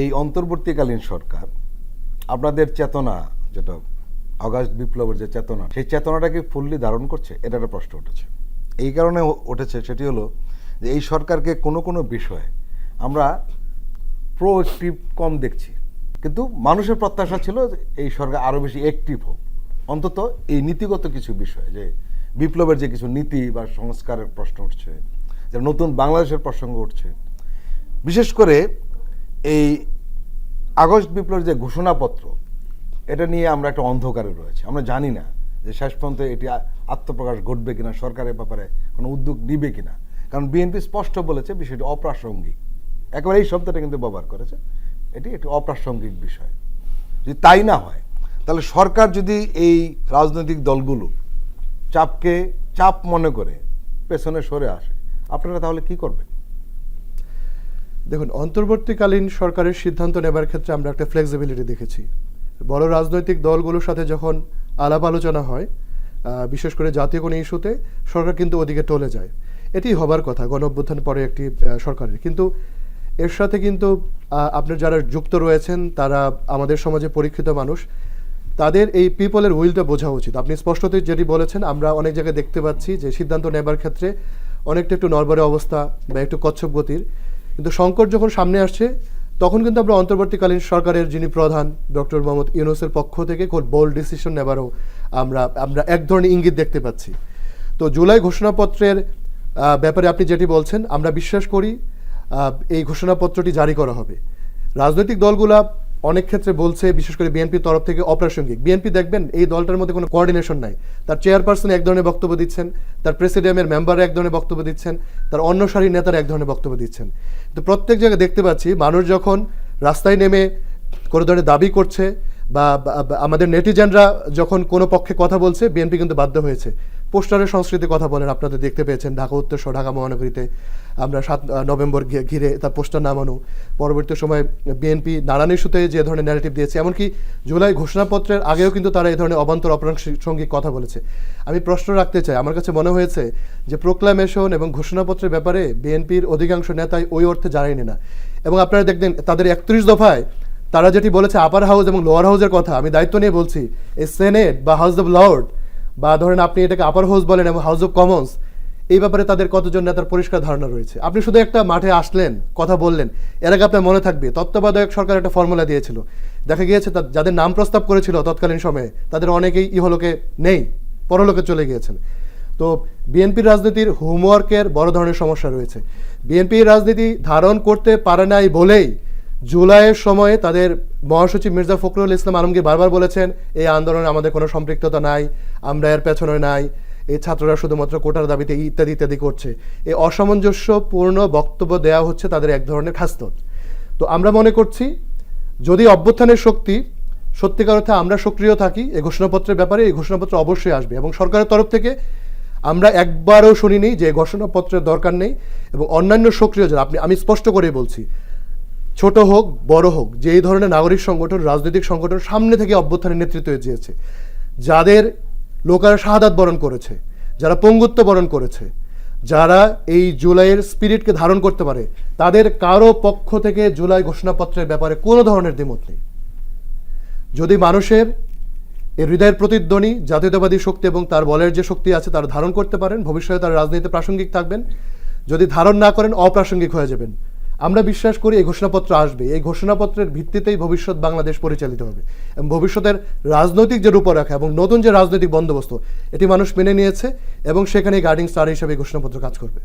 এই অন্তর্বর্তীকালীন সরকার, আপনাদের চেতনা যেটা অগাস্ট বিপ্লবের যে চেতনা, সেই চেতনাটাকে ফুললি ধারণ করছে, এটা একটা প্রশ্ন উঠেছে। এই কারণে উঠেছে সেটি হলো যে এই সরকারকে কোনো কোনো বিষয়ে আমরা প্রোঅ্যাক্টিভ কম দেখছি। কিন্তু মানুষের প্রত্যাশা ছিল এই সরকার আরও বেশি অ্যাক্টিভ হোক। অন্তত এই নীতিগত কিছু বিষয়, যে বিপ্লবের যে কিছু নীতি বা সংস্কারের প্রশ্ন উঠছে, যে নতুন বাংলাদেশের প্রসঙ্গ উঠছে। বিশেষ করে এই আগস্ট বিপ্লবের যে ঘোষণাপত্র, এটা নিয়ে আমরা একটা অন্ধকারে রয়েছে। আমরা জানি না যে শেষ পর্যন্ত এটি আত্মপ্রকাশ ঘটবে কিনা, সরকারের ব্যাপারে কোনো উদ্যোগ নিবে কিনা। কারণ বিএনপি স্পষ্ট বলেছে বিষয়টি অপ্রাসঙ্গিক। একেবারে এই শব্দটা কিন্তু ব্যবহার করেছে। এটি একটি অপ্রাসঙ্গিক বিষয়। যদি তাই না হয়, তাহলে সরকার যদি এই রাজনৈতিক দলগুলো চাপকে, চাপ মনে করে পেছনে সরে আসে, আপনারা তাহলে কি করবেন? দেখুন, অন্তর্বর্তীকালীন সরকারের সিদ্ধান্ত নেবার ক্ষেত্রে আমরা একটা ফ্লেক্সিবিলিটি দেখেছি। বড় রাজনৈতিক দলগুলোর সাথে যখন আলাপ আলোচনা হয় বিশেষ করে জাতীয় কোনো ইস্যুতে, সরকার কিন্তু ওদিকে টলে যায়। এটি হবার কথা গণ অভ্যুত্থান পরে একটি সরকারের। কিন্তু এর সাথে কিন্তু আপনার যারা যুক্ত রয়েছেন, তারা আমাদের সমাজে পরীক্ষিত মানুষ, তাদের এই পিপলের উইলটা বোঝা উচিত। আপনি স্পষ্টতই যেটি বলেছেন, আমরা অনেক জায়গায় দেখতে পাচ্ছি যে সিদ্ধান্ত নেবার ক্ষেত্রে অনেকটা একটু নরবরে অবস্থা বা একটু কচ্ছপ গতির। কিন্তু সংকট যখন সামনে আসছে, তখন কিন্তু আমরা অন্তর্বর্তীকালীন সরকারের যিনি প্রধান, ডক্টর মোহাম্মদ ইউনুসের পক্ষ থেকে খুব বোল্ড ডিসিশন নেবারও আমরা আমরা এক ধরনের ইঙ্গিত দেখতে পাচ্ছি। তো জুলাই ঘোষণাপত্রের ব্যাপারে আপনি যেটি বলছেন, আমরা বিশ্বাস করি এই ঘোষণাপত্রটি জারি করা হবে। রাজনৈতিক দলগুলা অনেক ক্ষেত্রে বলছে, বিশেষ করে বিএনপির তরফ থেকে অপ্রাসঙ্গিক বিএনপি দেখবেন, এই দলটার মধ্যে কোনো কোঅর্ডিনেশন নাই। তার চেয়ারপারসন এক ধরনের বক্তব্য দিচ্ছেন, তার প্রেসিডিয়ামের মেম্বার এক ধরনের বক্তব্য দিচ্ছেন, তার অন্য সারির নেতারা এক ধরনের বক্তব্য দিচ্ছেন। তো প্রত্যেক জায়গায় দেখতে পাচ্ছি, মানুষ যখন রাস্তায় নেমে কোনো ধরনের দাবি করছে বা আমাদের নেটিজেনরা যখন কোনো পক্ষে কথা বলছে, বিএনপি কিন্তু বাধ্য হয়েছে। পোস্টারের সংস্কৃতি কথা বলেন আপনাদের দেখতে পেয়েছেন, ঢাকা, উত্তর সহ ঢাকা মহানগরীতে আমরা সাত নভেম্বর ঘিরে তার পোস্টার নামানো। পরবর্তী সময় বিএনপি নানান ইস্যুতে যে ধরনের ন্যারেটিভ দিয়েছে, এমনকি জুলাই ঘোষণাপত্রের আগেও কিন্তু তারা এই ধরনের অবান্তর অপ্রাসঙ্গিক কথা বলেছে। আমি প্রশ্ন রাখতে চাই, আমার কাছে মনে হয়েছে যে প্রোক্লামেশন এবং ঘোষণাপত্রের ব্যাপারে বিএনপির অধিকাংশ নেতাই ওই অর্থে জানেনি না। এবং আপনারা দেখবেন তাদের একত্রিশ দফায় তারা যেটি বলেছে আপার হাউস এবং লোয়ার হাউসের কথা, আমি দায়িত্ব নিয়ে বলছি এই সেনেট বা হাউস অফ লর্ড বা ধরেন আপনি এটাকে আপার হাউস বলেন এবং হাউস অফ কমন্স এই ব্যাপারে তাদের কতজন নেতার পরিষ্কার ধারণা রয়েছে? আপনি শুধু একটা মাঠে আসলেন, কথা বললেন, এর আগে আপনার মনে থাকবে, তত্ত্বাবধায়ক সরকার একটা ফর্মুলা দিয়েছিল। দেখা গিয়েছে যাদের নাম প্রস্তাব করেছিল তৎকালীন সময়ে, তাদের অনেকেই ইহলোকে নেই, পরলোকে চলে গিয়েছেন। তো বিএনপির রাজনীতির হোমওয়ার্কের বড় ধরনের সমস্যা রয়েছে। বিএনপির রাজনীতি ধারণ করতে পারে নাই বলেই জুলাইয়ের সময়ে তাদের মহাসচিব মির্জা ফখরুল ইসলাম আলমগীর বারবার বলেছেন, এই আন্দোলনে আমাদের কোনো সম্পৃক্ততা নাই, আমরা এর পেছনে নাই এই ছাত্ররা শুধুমাত্র কোটার দাবিতে ইত্যাদি ইত্যাদি করছে। এই অসামঞ্জস্যপূর্ণ বক্তব্য দেওয়া হচ্ছে তাদের এক ধরনের খাস্তত। তো আমরা মনে করছি, যদি অভ্যুত্থানের শক্তি সত্যিকার অর্থে আমরা সক্রিয় থাকি এই ঘোষণাপত্রের ব্যাপারে এই ঘোষণাপত্র অবশ্যই আসবে এবং সরকারের তরফ থেকে আমরা একবারও শুনিনি যে ঘোষণাপত্রের দরকার নেই এবং অন্যান্য সক্রিয় যারা, আপনি, আমি স্পষ্ট করেই বলছি ছোট হোক, বড় হোক যে এই ধরনের নাগরিক সংগঠন, রাজনৈতিক সংগঠন সামনে থেকে অভ্যুত্থানের নেতৃত্ব দিয়েছে যাদের লোকেরা শাহাদাত বরণ করেছে, যারা পঙ্গুত্ব বরণ করেছে, যারা এই জুলাইয়ের স্পিরিটকে ধারণ করতে পারে, তাদের কারও পক্ষ থেকে জুলাই ঘোষণাপত্রের ব্যাপারে কোনো ধরনের দ্বিমত নেই। যদি মানুষের এই হৃদয়ের প্রতিধ্বনি, জাতীয়তাবাদী শক্তি এবং তার বলের যে শক্তি আছে তার ধারণ করতে পারেন, ভবিষ্যতে তার রাজনীতিতে প্রাসঙ্গিক থাকবেন। যদি ধারণ না করেন, অপ্রাসঙ্গিক হয়ে যাবেন। আমরা বিশ্বাস করি এই ঘোষণাপত্র আসবে। এই ঘোষণাপত্রের ভিত্তিতেই ভবিষ্যৎ বাংলাদেশ পরিচালিত হবে। এবং ভবিষ্যতের রাজনৈতিক যে রূপরেখা এবং নতুন যে রাজনৈতিক বন্দোবস্ত, এটি মানুষ মেনে নিয়েছে এবং সেখানে গার্ডিং স্টার হিসেবে ঘোষণাপত্র কাজ করবে।